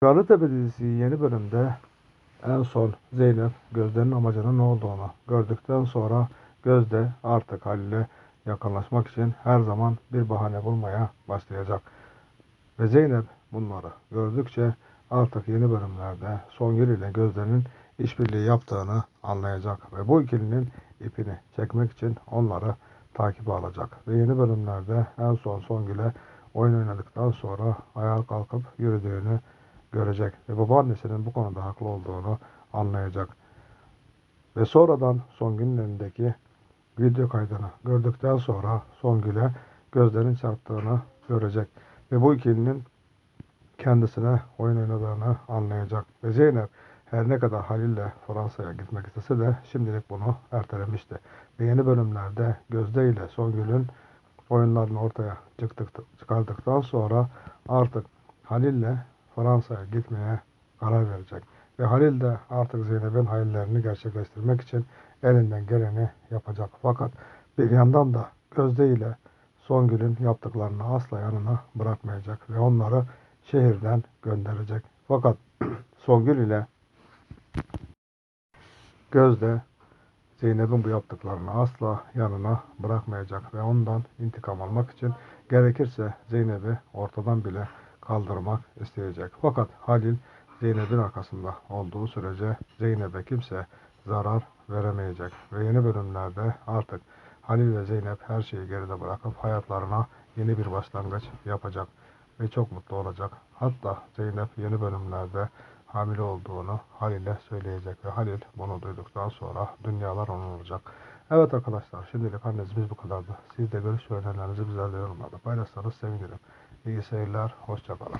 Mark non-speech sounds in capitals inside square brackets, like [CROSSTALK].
Karlıtepe dizisi yeni bölümde en son Zeynep Gözde'nin amacının ne olduğunu gördükten sonra Gözde artık Halil'e yakınlaşmak için her zaman bir bahane bulmaya başlayacak. Ve Zeynep bunları gördükçe artık yeni bölümlerde Songül ile Gözde'nin işbirliği yaptığını anlayacak. Ve bu ikilinin ipini çekmek için onları takip alacak. Ve yeni bölümlerde en son Songül'e oyun oynadıktan sonra ayağa kalkıp yürüdüğünü görecek ve babaannesinin bu konuda haklı olduğunu anlayacak. Ve sonradan Songül'ün elindeki video kaydını gördükten sonra Songül'e gözlerin çarptığını görecek. Ve bu ikilinin kendisine oyun oynadığını anlayacak. Ve Zeynep her ne kadar Halil'le Fransa'ya gitmek istese de şimdilik bunu ertelemişti. Ve yeni bölümlerde Gözde ile Songül'ün oyunlarını ortaya çıktık, çıkardıktan sonra artık Halil'le Fransa'ya gitmeye karar verecek. Ve Halil de artık Zeynep'in hayallerini gerçekleştirmek için elinden geleni yapacak. Fakat bir yandan da Gözde ile Songül'ün yaptıklarını asla yanına bırakmayacak ve onları şehirden gönderecek. Fakat [CLEARS THROAT] Songül ile Gözde Zeynep'in bu yaptıklarını asla yanına bırakmayacak ve ondan intikam almak için gerekirse Zeynep'i ortadan bile kaldırmak isteyecek. Fakat Halil Zeynep'in arkasında olduğu sürece Zeynep'e kimse zarar veremeyecek. Ve yeni bölümlerde artık Halil ve Zeynep her şeyi geride bırakıp hayatlarına yeni bir başlangıç yapacak ve çok mutlu olacak. Hatta Zeynep yeni bölümlerde hamile olduğunu Halil'e söyleyecek ve Halil bunu duyduktan sonra dünyalar onun olacak. Evet arkadaşlar şimdilik annemiz bu kadardı. Siz de görüş ve önerilerinizi bizlerle yorumlarda paylaşsanız sevinirim. İyi seyirler, hoşçakalın.